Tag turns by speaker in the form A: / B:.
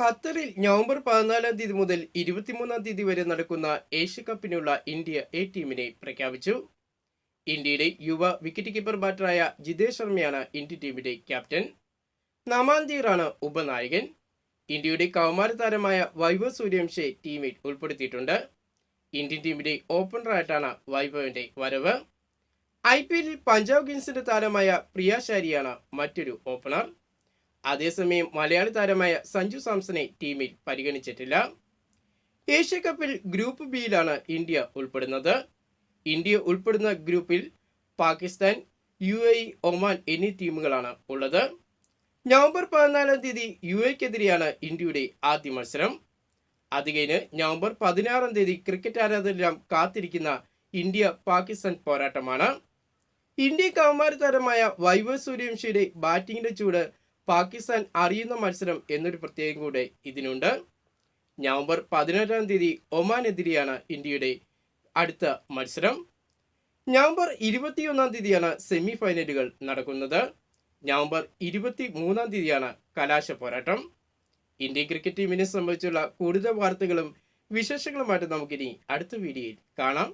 A: ഖത്തറിൽ നവംബർ പതിനാലാം തീയതി മുതൽ ഇരുപത്തിമൂന്നാം തീയതി വരെ നടക്കുന്ന ഏഷ്യ കപ്പിനുള്ള ഇന്ത്യ എ ടീമിനെ പ്രഖ്യാപിച്ചു. ഇന്ത്യയുടെ യുവ വിക്കറ്റ് കീപ്പർ ബാറ്ററായ ജിതേഷ് ശർമ്മയാണ് ഇന്ത്യൻ ടീമിന്റെ ക്യാപ്റ്റൻ നമാന്തീറാണ് ഉപനായകൻ. ഇന്ത്യയുടെ കൗമാര താരമായ വൈഭവ് സൂര്യവംശെ ടീമിൽ ഉൾപ്പെടുത്തിയിട്ടുണ്ട്. ഇന്ത്യൻ ടീമിന്റെ ഓപ്പണറായിട്ടാണ് വൈഭവിന്റെ വരവ്. ഐ പി എല്ലിൽ പഞ്ചാബ് കിങ്സിന്റെ താരമായ പ്രിയ ശാരിയാണ് മറ്റൊരു ഓപ്പണർ അതേസമയം മലയാളി താരമായ സഞ്ജു സാംസനെ ടീമിൽ പരിഗണിച്ചിട്ടില്ല. ഏഷ്യ കപ്പിൽ ഗ്രൂപ്പ് ബിയിലാണ് ഇന്ത്യ ഉൾപ്പെടുന്നത്. ഇന്ത്യ ഉൾപ്പെടുന്ന ഗ്രൂപ്പിൽ പാകിസ്ഥാൻ യു എ ഒമാൻ എന്നീ ടീമുകളാണ് ഉള്ളത്. നവംബർ പതിനാലാം തീയതി യു എക്കെതിരെയാണ് ഇന്ത്യയുടെ ആദ്യ മത്സരം. അത് കഴിഞ്ഞ് നവംബർ പതിനാറാം തീയതി ക്രിക്കറ്റ് ആരാധകരെല്ലാം കാത്തിരിക്കുന്ന ഇന്ത്യ പാകിസ്ഥാൻ പോരാട്ടമാണ്. ഇന്ത്യ കൗമാര താരമായ വൈവ സൂര്യവംശിയുടെ ബാറ്റിംഗിന്റെ ചൂട് പാകിസ്ഥാൻ അറിയുന്ന മത്സരം എന്നൊരു പ്രത്യേകം കൂടെ ഇതിനുണ്ട്. നവംബർ പതിനെട്ടാം തീയതി ഒമാനെതിരെയാണ് ഇന്ത്യയുടെ അടുത്ത മത്സരം. നവംബർ ഇരുപത്തിയൊന്നാം തീയതിയാണ് സെമി ഫൈനലുകൾ നടക്കുന്നത്. നവംബർ ഇരുപത്തി മൂന്നാം തീയതിയാണ് കലാശ പോരാട്ടം. ഇന്ത്യൻ ക്രിക്കറ്റ് ടീമിനെ സംബന്ധിച്ചുള്ള കൂടുതൽ വാർത്തകളും വിശേഷങ്ങളുമായിട്ട് നമുക്കിനി അടുത്ത വീഡിയോയിൽ കാണാം.